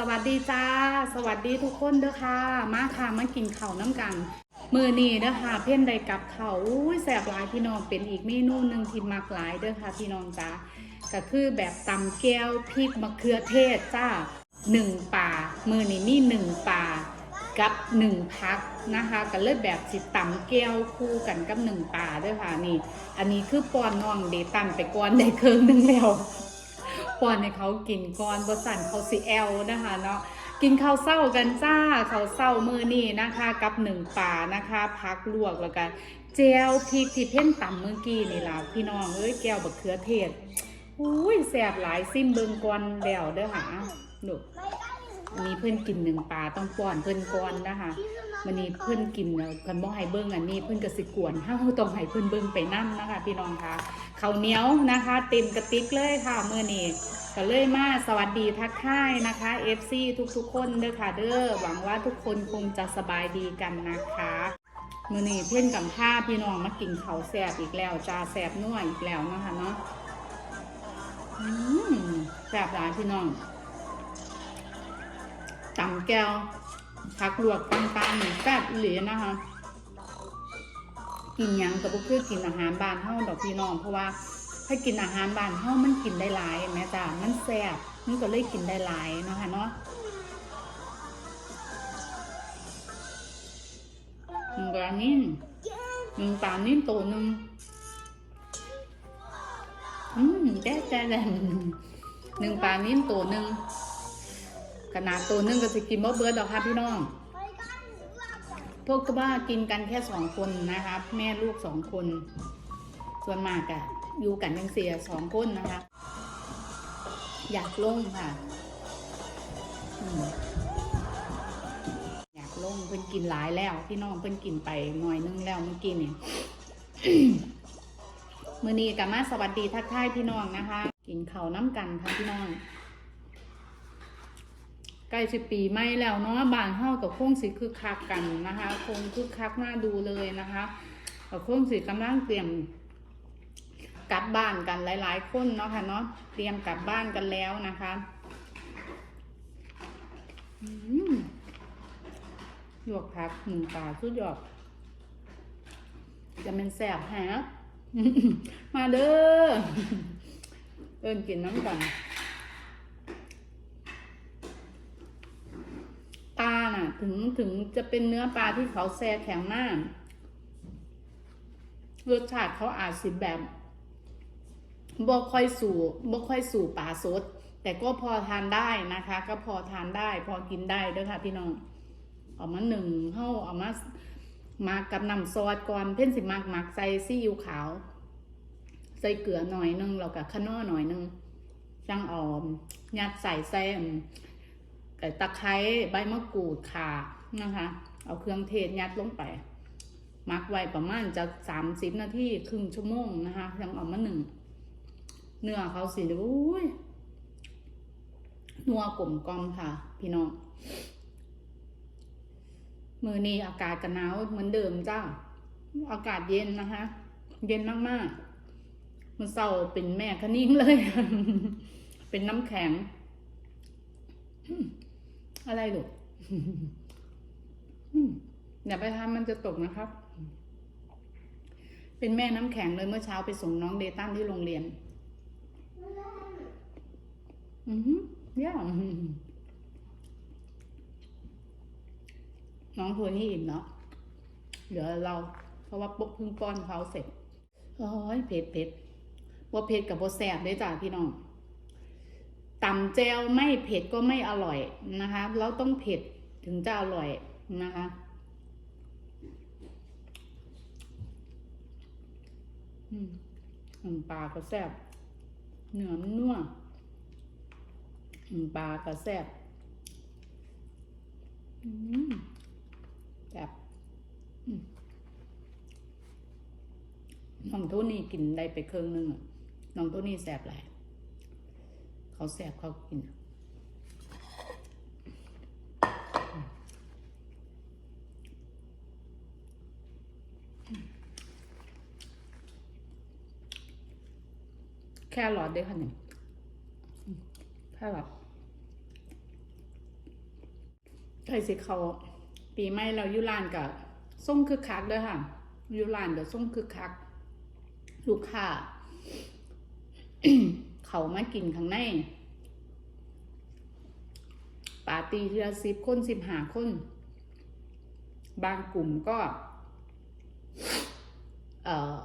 สวัสดีจ้า สวัสดีทุกคนเด้อค่ะ มาค่ะมากินข้าวน้ำกัน มือนี้เด้อค่ะ เพ่นใดกับเขาอุ้ยแสบหลายพี่น้องเป็นอีกเมนูหนึ่งที่มักหลายเด้อค่ะพี่น้องจ้าก็คือแบบตำแก้วพริกมะเขือเทศจ้าหนึ่งป่า มือนี้มีหนึ่งป่ากับหนึ่งพักนะคะก็เลยแบบสิตำแก้วคู่กันกับหนึ่งป่าเด้วยค่ะนี่ อันนี้คือปอนน้องเดตันไปก่อนได้เครื่องหนึงแล้ว ป้อนให้เขากินก่อนบสั่นเขาสิแอลนะคะเนาะกินข้าวเศร้ากันจ้าข้าวเศร้ามือนี่นะคะ กับหนึ่งป่านะคะพักลวกแล้วกันเจลพริกที่เพ่นต่ำเมื่อกี้นี่ล่ะพี่น้องเอ้ยแก้วบักเขือเทศอุ้ยแสบหลายซิมเบิงก่อนแล้วเด้อค่ะลูก อันนี้เพื่อนกินหนึ่งป่าต้องป้อนเพื่อนก่อนนะคะมันนี้เพื่อนกินแล้วกันบ่ให้เบิ้งอันนี้เพื่อนก็สิกวนเฮาต้องให้เพื่อนเบิ้งไปนั่นะคะ พี่น้องคะเขาเหนียวนะคะ เต็มกระติกเลยค่ะเมื้อนี้ก็เลยมาสวัสดีทักทายนะคะ FC ทุกๆคนเด้อค่ะเด้อหวังว่าทุกคนคงจะสบายดีกันนะคะมื้อนี้เพื่อนกับข้าพี่น้องมากินเขาแสบอีกแล้วจาแสบนัวอีกแล้วนะคะเนาะแสบหลายพี่น้อง ตำแก้วผักลวกต่างๆนี่แซ่บอีหลีนะคะกินหยังกับพวกคือกินอาหารบ้านเฮาดอกพี่น้องเพราะว่าถ้ากินอาหารบ้านเฮามันกินได้หลายแม่จ้ามันแซ่บมันก็เลยกินได้หลายเนาะค่ะเนาะหนึ่งปลานิ่มหนึ่งปลานิ่มตัวหนึ่งอืมแจ๊ะแจ๊ะแจ๊ะหนึ่งปลานิ่มตัวหนึ่ง ขนาดตัวนึ่งก็สิกินบ่เบิดดอกค่ะพี่น้อง พวกก็ว่ากินกันแค่สองคนนะคะแม่ลูกสองคน ส่วนมากอะอยู่กันยังเสียสองคนนะคะ อยากลงค่ะอยากลงเพิ่นกินหลายแล้ว พี่น้องเพิ่นกินไปหน่อยนึงแล้วเมื่อกี้นี่มือนี้กับมาสวัสดีทักทายพี่น้องนะคะ กินเขาน้ำกันค่ะพี่น้อง ใกล้สิปีไม่แล้วเนาะบ้านเฮากับคงสิคึกคักกันนะคะคงคึกคักน่าดูเลยนะคะกับคงสิกำลังเตรียมกลับบ้านกันหลาย ๆ คนเนาะค่ะเนาะเตรียมกลับบ้านกันแล้วนะคะหยวกผักหนึ่งปลาสุดยอดจะเป็นแสบแฮะมาเด้อเอินกินน้ำกัน ปลาน่ะ ถึงถึงจะเป็นเนื้อปลาที่เขาแช่แข็งมากรสชาติเขาอาจสิแบบบ่ค่อยสู่บ่ค่อยสู่ปลาสด แต่ก็พอทานได้นะคะ ก็พอทานได้ พอกินได้ด้วยค่ะพี่น้องเอามาหนึ่งเข้าเอามามากับน้ำซอสก่อนเพ่นสิมากมักใส่ซีอิ๊วขาว ใส่เกลือหน่อยนึงแล้วก็ขนอหน่อยนึงจังออมยัดใส่ใส่ ตะไคร้ใบมะกรูดข่านะคะ เอาเครื่องเทศยัดลงไปมักไว้ประมาณจะสามสิบนาทีครึ่งชั่วโมงนะคะยังเอามาหนึ่งเนื้อเขาสีอุ้ยนัวกลมกลอมค่ะ พี่น้องมือนี้อากาศกันหนาวเหมือนเดิมจ้า อากาศเย็นนะคะ เย็นมากๆมันเศร้าเป็นแม่คนิ่งเลย เป็นน้ำแข็ง อะไรลูกอืมอย่าไปทำมันจะตกนะครับ เป็นแม่น้ำแข็งเลยเมื่อเช้าไปส่งน้องเดตันที่โรงเรียน อือฮึย่าน้องตัวนี้อิ่มเนาะเดี๋ยวเรา เพราะว่าปุ๊บเพิ่งป้อนเขาเสร็จโอ้ยเผ็ดเผ็ดว่าเผ็ดกับว่าแสบเลยจ้ะพี่น้อง ต่ำแจวไม่เผ็ดก็ไม่อร่อยนะคะแล้วต้องเผ็ดถึงจะอร่อยนะคะอืมปลาก็แซ่บเนื้อมันนัวปลาก็แซ่บอืมแซ่บน้องโทนี่กินได้ไปครึ่งหนึงอะน้องโทนี่แซ่บหลาย เขาแสบเขากินแค่รอทด้วค่ะหนึ่งแค่รอทใครสิเขาปีใหม่เรายุรานกับส่งคึกคักเด้อค่ะยุรานกับส่งคึกคัก ลูกค้า เขามากินข้างในปาร์ตี้ทีละสิบคนสิบหาคน บางกลุ่มก็ เอ่อ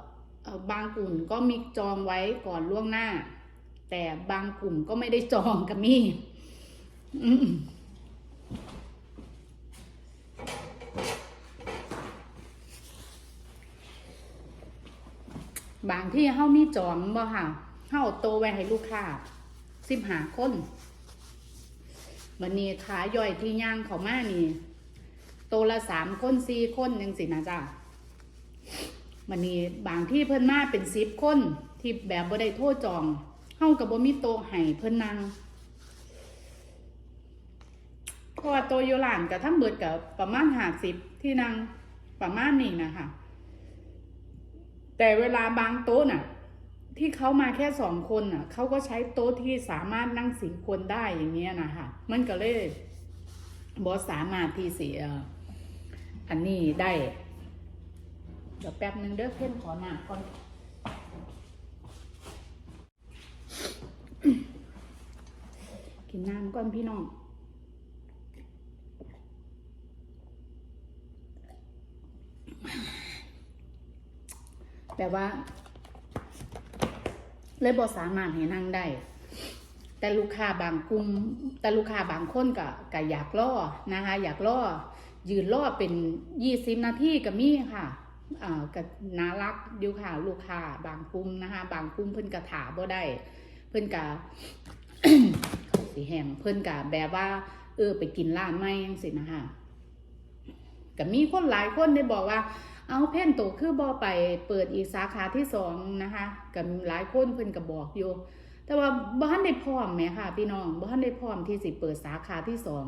บางกลุ่มก็มีจองไว้ก่อนล่วงหน้า แต่บางกลุ่มก็ไม่ได้จองกับมี่บางที่เฮามีจองบ่ค่ะ เฮาเอาโตวไว้ให้ลูกค้าสิบหาคนวันนี้ขาย่อยที่ย่างเขามานี่โตละสามคนสี่คนยังสินะจ๊ะวันนี้บางที่เพิ่นมาเป็นสิบคนที่แบบบ่ได้โทษจองเฮากับบ่มีโตให้เพิ่นนั่งเพราะว่าโตะอยู่ร้านกับทั้งเบิดกับประมาณหาสิบที่นั่งประมาณนี้นะคะแต่เวลาบางโต๊ะน่ะ ที่เขามาแค่สองคนน่ะเขาก็ใช้โต๊ะที่สามารถนั่งสี่คนได้อย่างเงี้ยนะคะมันก็เลยบอสามารถที่สิเอ่ออันนี้ได้ เดี๋ยวแป๊บนึงเด้อเพ่นขอหนาก่อนกินน้ำก่อนพี่น้องแต่ว่า เลยบอสามารถให้นั่งได้ แต่ลูกค้าบางกลุ่มแต่ลูกค้าบางคนก็ก็อยากล่อนะคะ อยากล่อยืนล่อเป็นยี่สิบนาทีก็มีค่ะอ่าก็น่ารักอยู่ค่ะลูกค้าบางกลุ่มนะคะ บางกลุ่มเพิ่นกระถาบ่ได้ เพิ่นกะสีแหมเพิ่นกะแบบว่า เออไปกินร้านไม่ยังสินะคะก็มีคนหลายคนได้บอกว่า เอาเพ่นโตคือบอไปเปิดอีกสาขาที่สองนะคะกับหลายคนเพิ่นก็บบอกอยู่ แต่ว่าบ้านได้พร้อมไหมค่ะ พี่น้องบ้านได้พร้อมที่สิเปิดสาขาที่สอง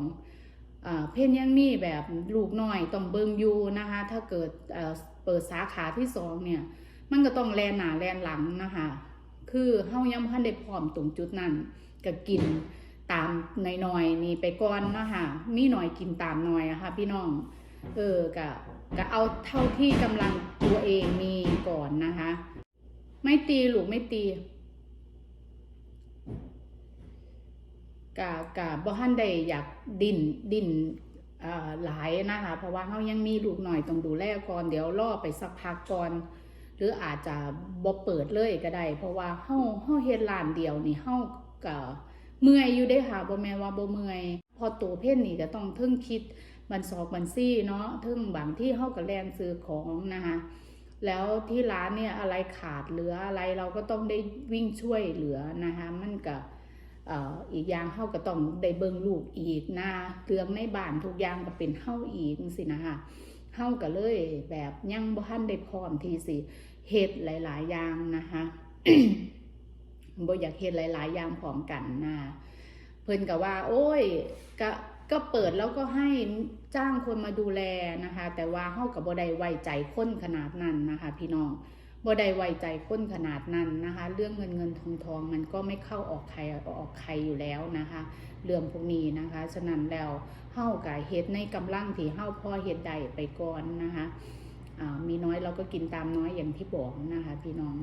อเพ่นยังมีแบบลูกน้อยต้องเบิงอยู่นะคะถ้าเกิดเปิดสาขาที่สองเนี่ยมันก็ต้องแลนหนาแลนหลังนะคะคือเฮายังพันได้พร้อมตรงจุดนั้นก็กินตามน้อยๆนี่ไปก่อนนะคะมีหน่อยกินตามหน่อยอะค่ะพี่น้อง เออก็ก็เอาเท่าที่กำลังตัวเองมีก่อนนะคะ ไม่ตีหลูกไม่ตีกะกะบ่ทันได้อยากดินดินอ่อหลายนะคะ เพราะว่าเขายังมีลูกหน่อยต้องดูแลก่อน เดี๋ยวรอไปสักพักก่อน หรืออาจจะบ่เปิดเลยก็ได้ เพราะว่าเฮาเฮาเฮ็ดร้านเดียวนี่เฮาก็เมื่อยอยู่ได้ค่ะบ่แม่นว่าบ่เมื่อย พอตัวเพ่นนี่ก็ต้องเทิงคิด บันสอบบันซี่เนาะทึ่งบางที่เข้ากับแลนซื้อของนะคะ แล้วที่ร้านเนี่ยอะไรขาดเหลืออะไรเราก็ต้องได้วิ่งช่วยเหลือนะคะมันกับอีกอย่างเข้าก็ต้องได้เบิ่งลูกอีกนะเรื่องในบ้านทุกอย่างก็เป็นเข้าอีกสินะคะเข้าก็เลยแบบยังบ่ทันได้พร้อมทีสิเฮ็ดหลาย ๆ อย่างนะคะบ่อยากเฮ็ดหลาย ๆ อย่างพร้อมกันนะเพิ่นก็ว่า โอ้ยก็ ก็เปิดแล้วก็ให้จ้างคนมาดูแลนะคะ แต่ว่าเฮากับบ่ได้ไว้ใจคนขนาดนั้นนะคะ พี่น้องบ่ได้ไว้ใจคนขนาดนั้นนะคะ เรื่องเงินเงินทองทองมันก็ไม่เข้าออกใครออกใครอยู่แล้วนะคะ เรื่องพวกนี้นะคะ ฉะนั้นแล้วเฮากับเฮ็ดในกำลังที่เฮาพ่อเฮ็ดได้ไปก่อนนะคะมีน้อยเราก็กินตามน้อยอย่างที่บอกนะคะ พี่น้อง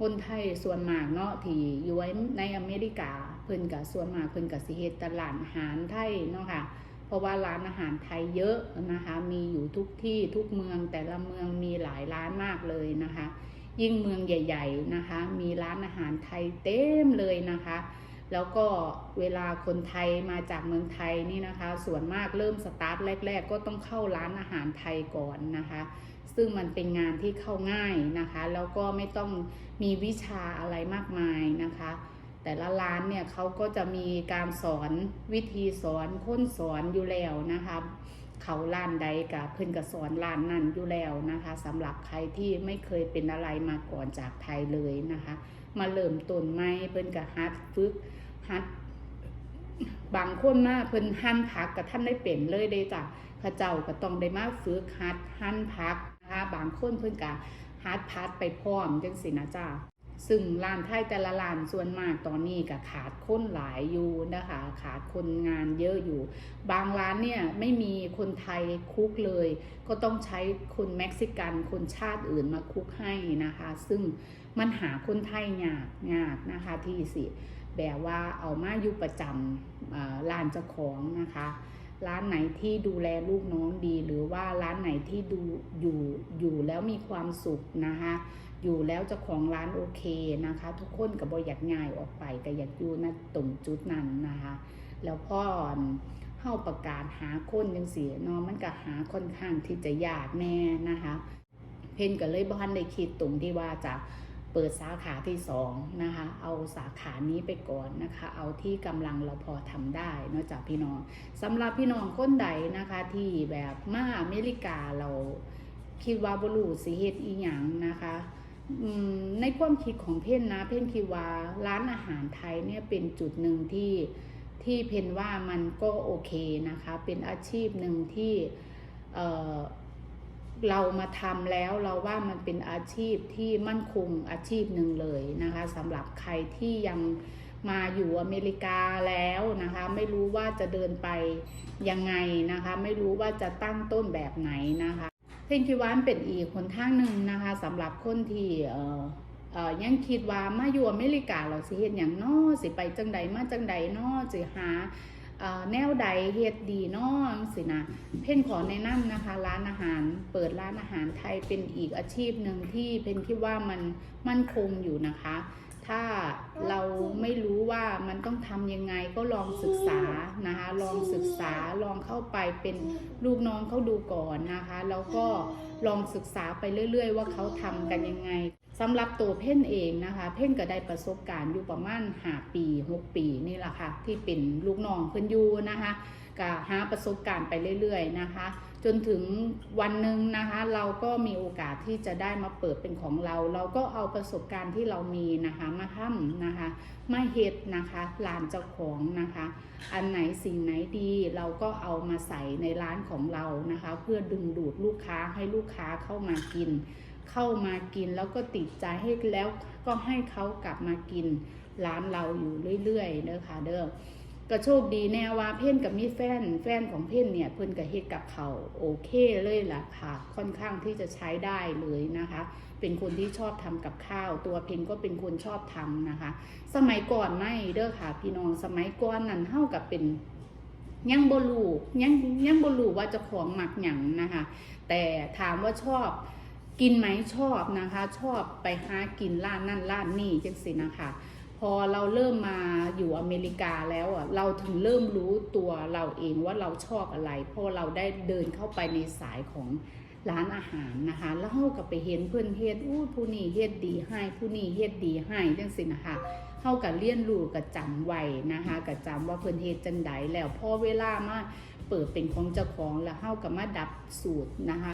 คนไทยส่วนมากเนาะที่อยู่ในอเมริกา เพิ่นกับส่วนมากเพิ่นกับสิเฮ็ดตลาดอาหารไทยเนาะค่ะ เพราะว่าร้านอาหารไทยเยอะนะคะ มีอยู่ทุกที่ทุกเมืองแต่ละเมืองมีหลายร้านมากเลยนะคะ ยิ่งเมืองใหญ่ ๆนะคะ มีร้านอาหารไทยเต็มเลยนะคะ แล้วก็เวลาคนไทยมาจากเมืองไทยนี่นะคะ ส่วนมากเริ่มสตาร์ทแรก ๆ ก็ต้องเข้าร้านอาหารไทยก่อนนะคะซึ่งมันเป็นงานที่เข้าง่ายนะคะ แล้วก็ไม่ต้องมีวิชาอะไรมากมายนะคะ แต่ละร้านเนี่ยเขาก็จะมีการสอนวิธีสอนค้นสอนอยู่แล้วนะคะเขาร้านใดกับเพิ่นก็สอนร้านนั้นอยู่แล้วนะคะสำหรับใครที่ไม่เคยเป็นอะไรมาก่อนจากไทยเลยนะคะ มาเริ่มต้นใหม่เพิ่นก็ฮัดฝึกฮัดบางคนมาเพิ่นหั่นผักกับท่านได้เป็นเลยเด้จ้ะเข้าเจ้าก็ต้องได้มาฝึกฮัดหั่นผักนะคะบางคนเพิ่นก็ฮัดพัดไปพร้อมจังสินะจ้า ซึ่งร้านไทยแต่ละร้านส่วนมากตอนนี้ก็ขาดคนหลายอยู่นะคะ ขาดคนงานเยอะอยู่ บางร้านเนี่ยไม่มีคนไทยคุกเลย ก็ต้องใช้คนเม็กซิกันคนชาติอื่นมาคุกให้นะคะ ซึ่งมันหาคนไทยยากยากนะคะที่สิแบบว่าเอามาอยู่ประจำร้านเจ้าของนะคะร้านไหนที่ดูแลลูกน้องดี หรือว่าร้านไหนที่ดูอยู่อยู่แล้วมีความสุขนะคะ อยู่แล้วเจ้าของร้านโอเคนะคะ ทุกคนก็บ่อยากง่ายออกไปก็อยากอยู่ณตรงจุดนั้นนะคะ แล้วพ่อเข้าประกาศหาคนยังเสียนาะมันก็หาค่อนข้างที่จะยากแน่นะคะ เพนก็เลยบ้านได้คิดตรงที่ว่าจะเปิดสาขาที่สองนะคะ เอาสาขานี้ไปก่อนนะคะ เอาที่กำลังเราพอทำได้นอกจากพี่น้องสำหรับพี่น้องคนใดนะคะที่แบบมาอเมริกาเราคิดว่าบรูสิเฮ็ดอีหยังนะคะ ในความคิดของเพ่นนะ เพ่นคิดว่าร้านอาหารไทยเนี่ยเป็นจุดหนึ่งที่ที่เพนว่ามันก็โอเคนะคะ เป็นอาชีพหนึ่งที่เออเรามาทำแล้วเราว่ามันเป็นอาชีพที่มั่นคงอาชีพหนึ่งเลยนะคะสำหรับใครที่ยังมาอยู่อเมริกาแล้วนะคะ ไม่รู้ว่าจะเดินไปยังไงนะคะ ไม่รู้ว่าจะตั้งต้นแบบไหนนะคะ พนคิดว่าเป็นอีกคนทางหนึ่งนะคะสำหรับคนที่เออเออยังคิดว่ามาอยู่อเมริกาเราสิเฮ็ดอย่างนอสิไปจังใดมาจังใดนอสิหาแนวใดเฮ็ดดีนอสินะเพ่นขอแนะนำนะคะ ร้านอาหารเปิดร้านอาหารไทยเป็นอีกอาชีพหนึ่งที่เพ่นคิดว่ามันมั่นคงอยู่นะคะ ถ้าเราไม่รู้ว่ามันต้องทำยังไงก็ลองศึกษานะคะ ลองศึกษาลองเข้าไปเป็นลูกน้องเขาดูก่อนนะคะ แล้วก็ลองศึกษาไปเรื่อย ๆ ว่าเขาทำกันยังไง สำหรับตัวเพ่นเองนะคะ เพ่นก็ได้ประสบการณ์อยู่ประมาณหาปี6ปีนี่แหละค่ะ ที่เป็นลูกน้องเพิ่นอยู่นะคะก็หาประสบการณ์ไปเรื่อยๆนะคะ จนถึงวันหนึ่งนะคะ เราก็มีโอกาสที่จะได้มาเปิดเป็นของเรา เราก็เอาประสบการณ์ที่เรามีนะคะมาทำนะคะมาเฮ็ดนะคะร้านเจ้าของนะคะ อันไหนสิ่งไหนดีเราก็เอามาใส่ในร้านของเรานะคะ เพื่อดึงดูดลูกค้าให้ลูกค้าเข้ามากิน เข้ามากินแล้วก็ติดใจให้แล้วก็ให้เขากลับมากินร้านเราอยู่เรื่อยๆเด้อค่ะเด้อก็โชคดีแน่ว่าเพ่นกับมีแฟนแฟนของเพ่นเนี่ยเพิ่นก็เฮ็ดกับเขาโอเคเลยล่ะค่ะ ค่อนข้างที่จะใช้ได้เลยนะคะ เป็นคนที่ชอบทำกับข้าว ตัวเพ่นก็เป็นคนชอบทำนะคะ สมัยก่อนไม่เด้อค่ะ พี่น้องสมัยก่อนนั่นเท่ากับเป็นยังบ่รู้ยังยังบ่รู้ว่าจะของหมักหยังนะคะ แต่ถามว่าชอบ กินไหมชอบนะคะ ชอบไปหากินร้านนั่นร้านนี่จังสินะคะพอเราเริ่มมาอยู่อเมริกาแล้วอะเราถึงเริ่มรู้ตัวเราเองว่าเราชอบอะไรเพราะเราได้เดินเข้าไปในสายของร้านอาหารนะคะ แล้วเราก็ไปเห็นเพื่อนเฮ็ดอู้ผู้นี้เฮ็ดดีให้ผู้นี้เฮ็ดดีให้จังสินะคะเฮากับเรียนรู้กับจำไว้นะคะกับจำว่าเพิ่อนเฮ็ดจังใดแล้วพอเวลามาเปิดเป็นของเจ้าของแล้วเฮาก็มาดับสูตรนะคะ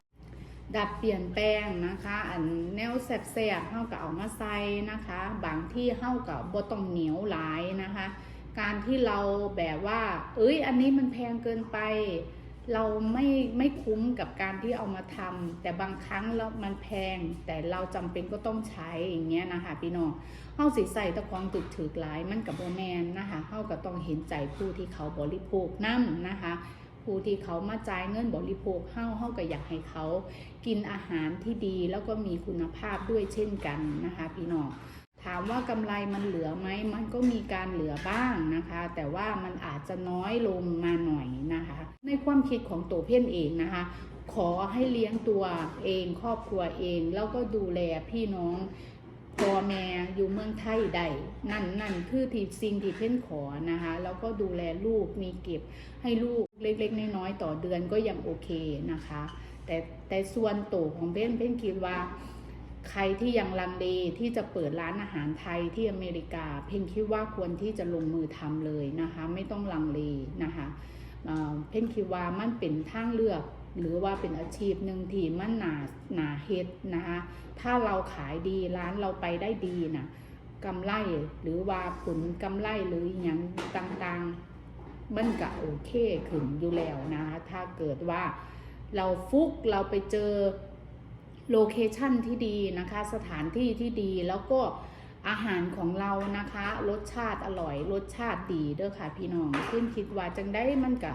ดัดเปลี่ยนแปลงนะคะ อันแนวแสบๆเฮาก็เอามาใส่นะคะ บางที่เฮาก็บ่ต้องเหนียวหลายนะคะ การที่เราแบบว่า เอ้ย อันนี้มันแพงเกินไป เราไม่ไม่คุ้มกับการที่เอามาทำแต่บางครั้งแล้วมันแพง แต่เราจำเป็นก็ต้องใช้อย่างเงี้ยนะคะพี่น้องเฮาสิใส่ตะควงตึกถือหลายมันกับโบแมนนะคะเฮาก็ต้องเห็นใจผู้ที่เขาบริโภคน้ำนะคะ ผู้ที่เขามาจ่ายเงินบริโภคเฮาเฮาก็อยากให้เขากินอาหารที่ดีแล้วก็มีคุณภาพด้วยเช่นกันนะคะ พี่น้องถามว่ากำไรมันเหลือไหมมันก็มีการเหลือบ้างนะคะ แต่ว่ามันอาจจะน้อยลงมาหน่อยนะคะ ในความคิดของตัวเพ่นเองนะคะ ขอให้เลี้ยงตัวเองครอบครัวเอง แล้วก็ดูแลพี่น้อง พ่อแม่อยู่เมืองไทยได้นั่นนั่นคือที่สิ่งที่เพ่นขอนะคะแล้วก็ดูแลลูกมีเก็บให้ลูกเล็กๆน้อยๆต่อเดือนก็ยังโอเคนะคะ แต่แต่ส่วนตัวของเพ่นเพ่นคิดว่าใครที่ยังลังเลที่จะเปิดร้านอาหารไทยที่อเมริกา เพ่นคิดว่าควรที่จะลงมือทำเลยนะคะ ไม่ต้องลังเลนะคะเอ่อเพ่นคิดว่ามันเป็นทางเลือก หรือว่าเป็นอาชีพหนึ่งที่มันหนาหนาเฮ็ดนะคะถ้าเราขายดีร้านเราไปได้ดีนะกำไรหรือว่าผลกำไรหรืออย่างต่างๆ มันก็โอเคขึ้นอยู่แล้วนะคะถ้าเกิดว่าเราฟุกเราไปเจอโลเคชันที่ดีนะคะ สถานที่ที่ดีแล้วก็อาหารของเรานะคะ รสชาติอร่อย รสชาติดีเด้อค่ะพี่น้องเพื่อนคิดว่าจังได้มันก็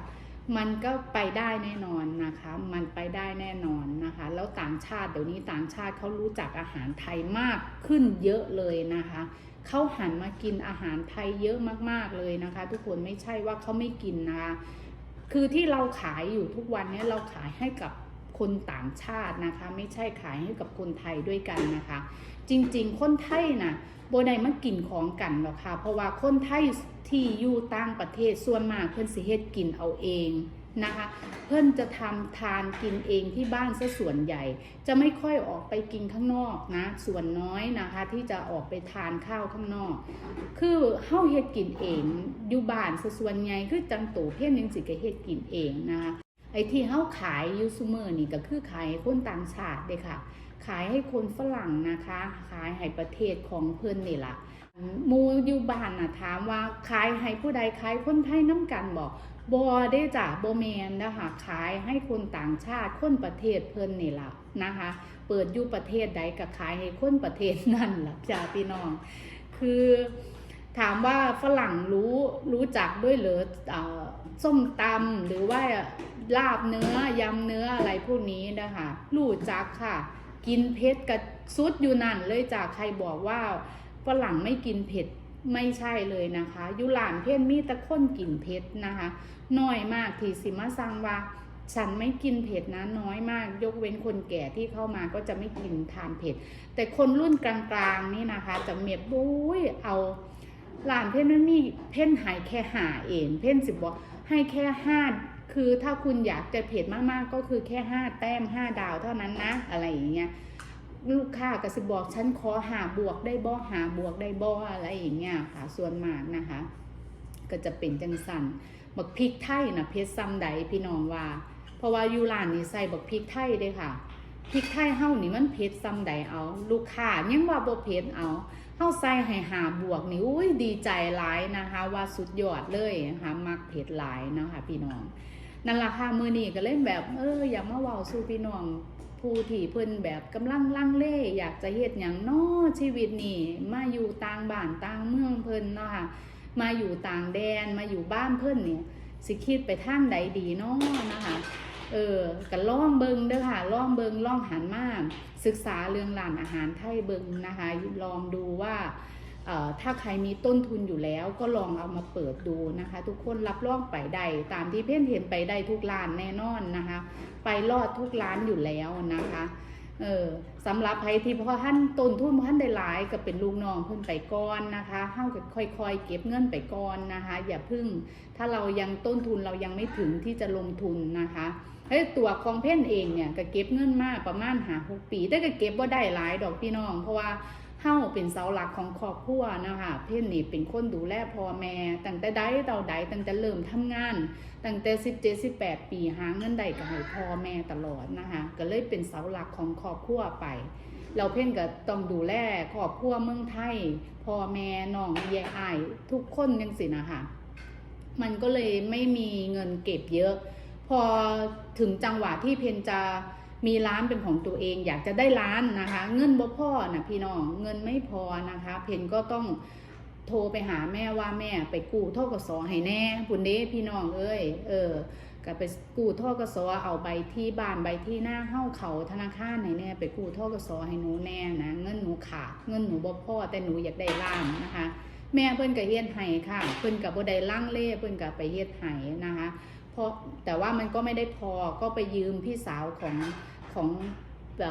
มันก็ไปได้แน่นอนนะคะ มันไปได้แน่นอนนะคะ แล้วต่างชาติเดี๋ยวนี้ต่างชาติเขารู้จักอาหารไทยมากขึ้นเยอะเลยนะคะเขาหันมากินอาหารไทยเยอะมากๆเลยนะคะ ทุกคนไม่ใช่ว่าเขาไม่กินนะคะ คือที่เราขายอยู่ทุกวันนี้เราขายให้กับคนต่างชาตินะคะ ไม่ใช่ขายให้กับคนไทยด้วยกันนะคะ จริงๆ คนไทยนะโบได้มากินของกันหรอกค่ะ เพราะว่าคนไทยที่อยู่ต่างประเทศส่วนมากเพื่อนสิเฮ็ดกินเอาเองนะคะ เพื่อนจะทำทานกินเองที่บ้านซะส่วนใหญ่ จะไม่ค่อยออกไปกินข้างนอกนะ ส่วนน้อยนะคะที่จะออกไปทานข้าวข้างนอก คือเฮาเฮ็ดกินเองอยู่บ้านซะส่วนใหญ่คือจังโตเพ่นจังสิก็เฮ็ดกินเองนะคะไอ้ที่เฮาขายอยู่ซุมื้อนี่ก็คือขายคนต่างชาติเด้ค่ะ ขายให้คนฝรั่งนะคะ ขายให้ประเทศของเพิ่อนนี่ล่ะมูอยู่บ้านนะถามว่าขายให้ผู้ใดขายคนไทยน้ำกันบอกบอได้จ้ะบแมนนะคะขายให้คนต่างชาติคนประเทศเพิ่อนนี่ล่ะนะคะ เปิดอยู่ประเทศใดก็ขายให้คนประเทศนั่นล่ะจ้าพี่น้อง คือถามว่าฝรั่งรู้รู้จักด้วยเหรือส้มตำหรือว่าลาบเนื้อยำเนื้ออะไรพวกนี้นะคะรู้จักค่ะ กินเผ็ดกับซุดอยู่นั่นเลยจากใครบอกว่าฝรั่งไม่กินเผ็ดไม่ใช่เลยนะคะยุหลานเพ่นมีต่คนกินเผ็ดนะคะน้อยมากที่สิมาสังว่าฉันไม่กินเผ็ดนะน้อยมาก ยกเว้นคนแก่ที่เข้ามาก็จะไม่กินทานเผ็ด แต่คนรุ่นกลางๆนี่นะคะ จะเมียบบุ้ยเอาหลานเพ่นมันมีเพ่นหายแค่หาเอง เพ่นสิบอกให้แค่ห้า คือถ้าคุณอยากจะเผ็ดมากๆ ก็คือแค่ห้าแต้มห้าดาวเท่านั้นนะ อะไรอย่างเงี้ยลูกค้าก็สิบอกฉันขอหาบวกได้บ่หาบวกได้บ่อะไรอย่างเงี้ยค่ะส่วนมากนะคะ ก็จะเป็นจังสันบักพริกไทยนะเพชรซ้ำใดพี่น้องว่า เพราะว่ายูรานนี่ใส่บักพริกไทยเด้ค่ะพริกไทยเฮานี่มันเผ็ดซ้ำใดเอา ลูกค้ายังว่าบ่เผ็ดเอาเฮาใส่ให้หาบวกนี่อุ้ยดีใจหลายนะคะ ว่าสุดยอดเลยนะคะมักเผ็ดหลายนะคะพี่น้อง นั่นล่ะค่ะมือนี้ก็เล่นแบบเอออยากมาเว้าสู่พี่น้องผู้ที่เพิ่นแบบกำลังลังเลอยากจะเฮ็ดหยังน้อชีวิตนี่มาอยู่ต่างบ้านต่างเมืองเพิ่นเนาะค่ะมาอยู่ต่างแดนมาอยู่บ้านเพิ่นเนี่ยสิคิดไปทางใดดีนาะนะคะเออก็ล่องเบิงเด้อค่ะล่องเบิงล่องหันมาศึกษาเรื่องร้านอาหารไทยเบิงนะคะลองดูว่า ถ้าใครมีต้นทุนอยู่แล้วก็ลองเอามาเปิดดูนะคะ ทุกคนรับรองไปได้ตามที่เพ่นเห็นไปได้ทุกร้านแน่นอนนะคะ ไปรอดทุกร้านอยู่แล้วนะคะเออสำหรับใครที่พอท่านต้นทุนท่านได้หลายก็เป็นลูกน้องเพิ่นไปก่อนนะคะเฮาก็ค่อยๆ เก็บเงินไปก่อนนะคะ อย่าพึ่ง ถ้าเรายังต้นทุนเรายังไม่ถึงที่จะลงทุนนะคะเฮ้ยตัวของเพ่นเองเนี่ยก็เก็บเงินมากประมาณหาหกปี แต่ก็เก็บบ่าได้หลายดอกพี่น้อง เพราะว่า เฮาเป็นเสาหลักของครอบครัวนะคะเพ่นนี่เป็นคนดูแลพ่อแม่ตั้งแต่ใดเต่าใดตั้งแต่เริ่มทำงานตั้งแต่17 18ปีหาเงินได้ก็ให้พ่อแม่ตลอดนะคะก็เลยเป็นเสาหลักของครอบครัวไป เราเพ่งก็ต้องดูแลครอบครัวเมืองไทยพ่อแม่น้องยายอายทุกคนยังสินะคะมันก็เลยไม่มีเงินเก็บเยอะ พอถึงจังหวะที่เพนจะ มีร้านเป็นของตัวเอง อยากจะได้ร้านนะคะ เงินบ่พ่อนะพี่น้องเงินไม่พอนะคะ เพนก็ต้องโทรไปหาแม่ว่าแม่ไปกู้ท่อกสอให้แน่พุ่นเด้พี่น้องเอ้ยเออก็ไปกู้ท่อกสอเอาใบที่บ้านใบที่หน้าเฮ้าเขาธนาคารให้แน่ไปกู้ท่อกสอให้หนูแน่นะเงินหนูขาดเงินหนูบ่พ่อแต่หนูอยากได้ร้านนะคะ แม่เพิ่นก็เฮ็ดให้ค่ะ เพิ่นก็บ่ได้ลังเล่เพิ่นก็ไปเฮ็ดให้นะคะเพราะแต่ว่ามันก็ไม่ได้พอก็ไปยืมพี่สาวของ ของอ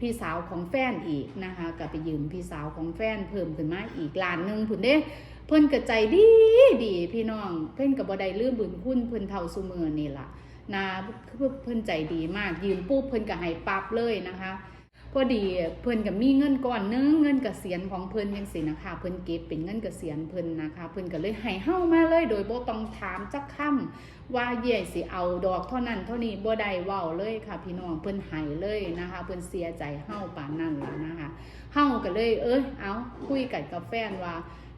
พี่สาวของแฟนอีกนะคะก็ไปยืมพี่สาวของแฟนเพิ่มขึ้นมาอีกล้านหนึ่งพุ่นเด้เพิ่นก็ใจดีดีพี่น้อง เพิ่นกับ่ได้ลืมบุญคุณเพิ่นเท่าซุมือนี่ล่ะนะเพิ่นใจดีมากยืมปุ๊บเพิ่นก็ให้ปั๊บเลยนะคะ พอดีเพิ่นก็มีเงินก้อนนึงเงินเกษียณของเพิ่นจังซี่นะคะเพิ่นเก็บเป็นเงินเกษียณเพิ่นนะคะเพิ่นก็เลยให้เฮามาเลย โดยบ่ต้องถามจักคำว่าเย่สิเอาดอกเท่านั้นเท่านี้บ่ได้เว้าเลยค่ะ พี่น้องเพิ่นให้เลยนะคะ เพิ่นเสียใจเฮาปานนั้นแล่ะนะคะเฮาก็เลย เอ้ยเอาคุยกันกับแฟนว่า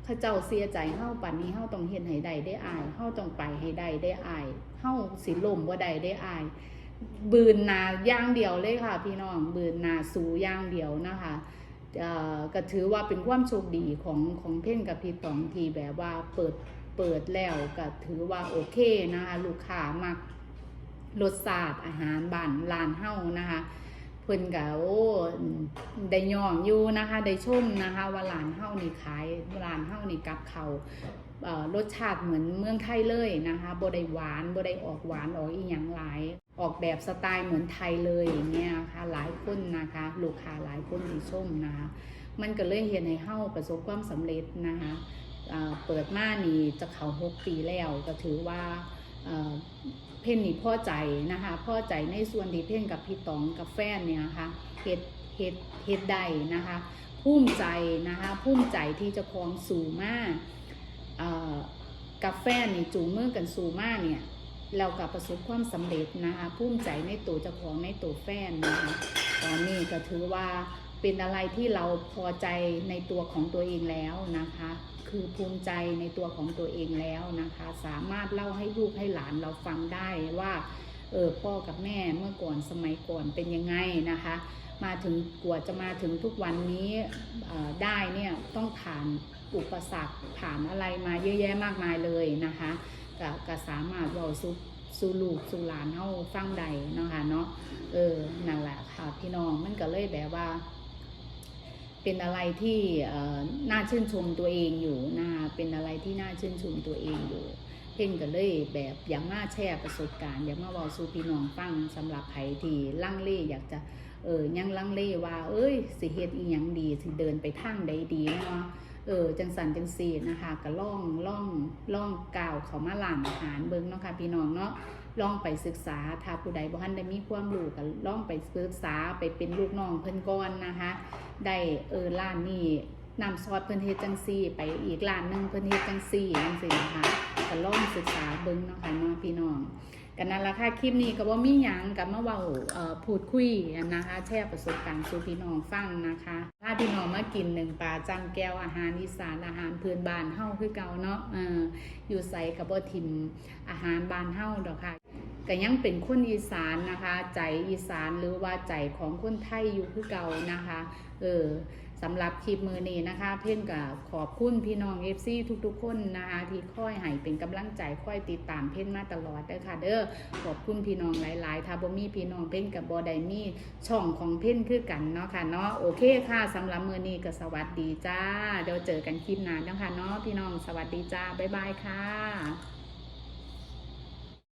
ข้าเจ้าเสียใจเฮาป่านนี้เฮาต้องเฮ็ดให้ได้ได้อายเฮาต้องไปให้ได้ได้อายเฮาสิล่มบ่ได้ได้อาย บืนนาย่างเดียวเลยค่ะ พี่น้องบืนนาสูย่างเดียวนะคะเอ่อก็ถือว่าเป็นความโชคดีของของเพ่นกับพี่ตองทีแบบว่าเปิดเปิดแล้วก็ถือว่าโอเคนะคะลูกค้ามักรสชาติอาหารบ้านร้านเฮานะคะเพิ่นก็โอ้ได้ย่องอยู่นะคะได้ชมนะคะว่าร้านเฮานี่ขายร้านเฮานี่กับเขาวเอ่อรสชาติเหมือนเมืองไทยเลยนะคะบ่ได้หวานบ่ได้ออกหวานออกอีหยังหลาย ออกแบบสไตล์เหมือนไทยเลยอย่างเงี้ยค่ะหลายคนนะคะลูกค้าหลายคนที่ชมนะคะมันก็เลยเห็นให้เฮาประสบความสำเร็จนะคะเเปิดมานี่จะเขาหกปีแล้วก็ถือว่าเเพ่นนี่พ่อใจนะคะพ่อใจในส่วนที่เพ่นกับพี่ต๋องกับแฟนเนี่ยนะคะเฮ็ดเฮ็ดเฮ็ดได้นะคะภูมิใจนะคะภูมิใจที่จะคลองสู่มากกับแฟนนี่จูงมือกันสู่มากเนี่ย เรากับประสบความสำเร็จนะคะภูมิใจในตัวเจ้าของในตัวแฟนนะคะตอนนี้ก็ถือว่าเป็นอะไรที่เราพอใจในตัวของตัวเองแล้วนะคะ คือภูมิใจในตัวของตัวเองแล้วนะคะ สามารถเล่าให้ลูกให้หลานเราฟังได้ว่าเออพ่อกับแม่เมื่อก่อนสมัยก่อนเป็นยังไงนะคะ มาถึงกว่าจะมาถึงทุกวันนี้ได้เนี่ยต้องผ่านอุปสรรคผ่านอะไรมาเยอะแยะมากมายเลยนะคะ ก็ก็สามารถเว่าสู่สู่ลูกสู่หลานเฮาฟังได้เนาะคะเนาะเออนั่นแหละค่ะพี่น้องมันก็เลยแบบว่า เป็นอะไรที่เออน่าชื่นชมตัวเองอยู่นะเป็นอะไรที่น่าชื่นชมตัวเองอยู่เพ่งก็เลยแบบอยากมาแชร์ประสบการณ์อยากมาเว้าสู่พี่น้องฟังสำหรับใครที่ลังเลอยากจะเออยังลังเลว่า เอ้ยสิเฮ็ดอีหยังดีสิเดินไปทางใดดีเนาะ เออจังสันจังสีนะคะก็ล่องล่องล่องกล่าวเขามาหลานอาหารเบิ่งเนาะค่ะพี่น้องเนาะลองไปศึกษาถ้าผู้ใดบ่ทันได้มีความรู้ก็ล่องไปศึกษาไปเป็นลูกน้องเพิ่นก่อนนะคะได้เออร้านนี้นำซอสเพิ่นเฮ็ดจังซี่ ไปอีกร้านหนึงเพิ่นเฮ็ดจังซี่จังซี่นะคะก็ล่องศึกษาเบิ่งเนาะค่ะเนาะพี่น้อง กันนั่นละค่ะคลิปนี้ก็บ่มีหยังกับมาเว้าเอ่อพูดคุยนะคะ แชร์ประสบการณ์สู่พี่น้องฟังนะคะถ้าพี่น้องมากินหนึ่งปลาจังแก้วอาหารอีสานอาหารพื้นบ้านเฮาคือเก่าเนาะเอออยู่ไสก็บ่ทิมอาหารบ้านเฮาดอกค่ะก็ยังเป็นคนอีสานนะคะ ใจอีสานหรือว่าใจของคนไทยอยู่คือเก่านะคะ เออ สำหรับคลิปมือนี้นะคะ เพ่นกับขอบคุณพี่น้องเอฟซีทุกๆ คนนะคะที่ค่อยให้เป็นกำลังใจค่อยติดตามเพ่นมาตลอดเด้อค่ะเด้อขอบคุณพี่น้องหลายๆถ้าบมี่พี่น้องเพ่นกับบอไดมี่ช่องของเพ่นคือกันเนาะค่ะเนาะโอเคค่ะสำหรับมือนี้ก็สวัสดีจ้าเดี๋ยวเจอกันคลิปหน้าเนาะค่ะเนาะพี่น้องสวัสดีจ้าบ๊ายบายค่ะ